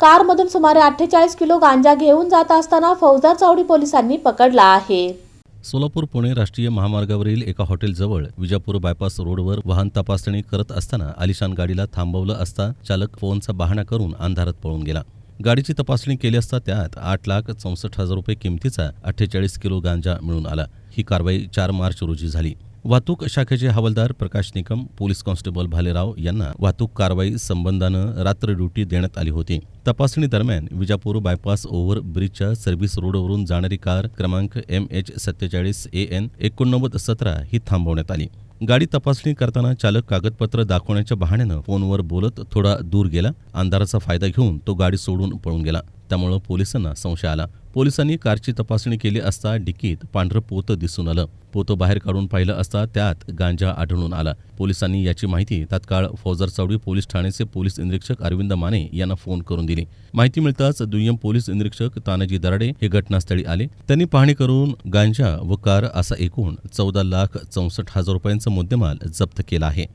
कारमधून सुमारे अठ्ठेचाळीस किलो गांजा घेऊन जात असताना फौजदार चावडी पोलिसांनी पकडला आहे. सोलापूर पुणे राष्ट्रीय महामार्गावरील एका हॉटेलजवळ विजापूर बायपास रोडवर वाहन तपासणी करत असताना आलिशान गाडीला थांबवलं असता चालक फोनचा बहाणा करून अंधारात पळून गेला. गाडीची तपासणी केली असता त्यात आठ लाख चौसष्ट हजार रुपये किमतीचा अठ्ठेचाळीस किलो गांजा मिळून आला. ही कारवाई चार मार्च रोजी झाली. वाहतूक शाखेचे हवालदार प्रकाश निकम पोलीस कॉन्स्टेबल भालेराव यांना वाहतूक कारवाई संबंधानं रात्र ड्युटी देण्यात आली होती. तपासणी दरम्यान विजापूर बायपास ओव्हर ब्रिजच्या सर्व्हिस रोडवरून जाणारी कार क्रमांक एम एच सत्तेचाळीस ए एन एकोणनव्वद सतरा ही थांबवण्यात आली. गाडी तपासणी करताना चालक कागदपत्र दाखवण्याच्या बहाण्यानं फोनवर बोलत थोडा दूर गेला. अंधाराचा फायदा घेऊन तो गाडी सोडून पळून गेला. त्यामुळं पोलिसांना संशय आला. पोलिसांनी कारची तपासणी केली असता डिकीत पांढरं पोतं दिसून आलं. पोतं बाहेर काढून पाहिलं असता त्यात गांजा आढळून आला. पोलिसांनी याची माहिती तात्काळ फौजर चौडी पोलीस ठाण्याचे पोलीस निरीक्षक अरविंद माने यांना फोन करून दिली. माहिती मिळताच दुय्यम पोलीस निरीक्षक तानाजी दराडे हे घटनास्थळी आले. त्यांनी पाहणी करून गांजा व कार असा एकूण चौदा लाख चौसष्ट हजार रुपयांचा मुद्देमाल जप्त केला आहे.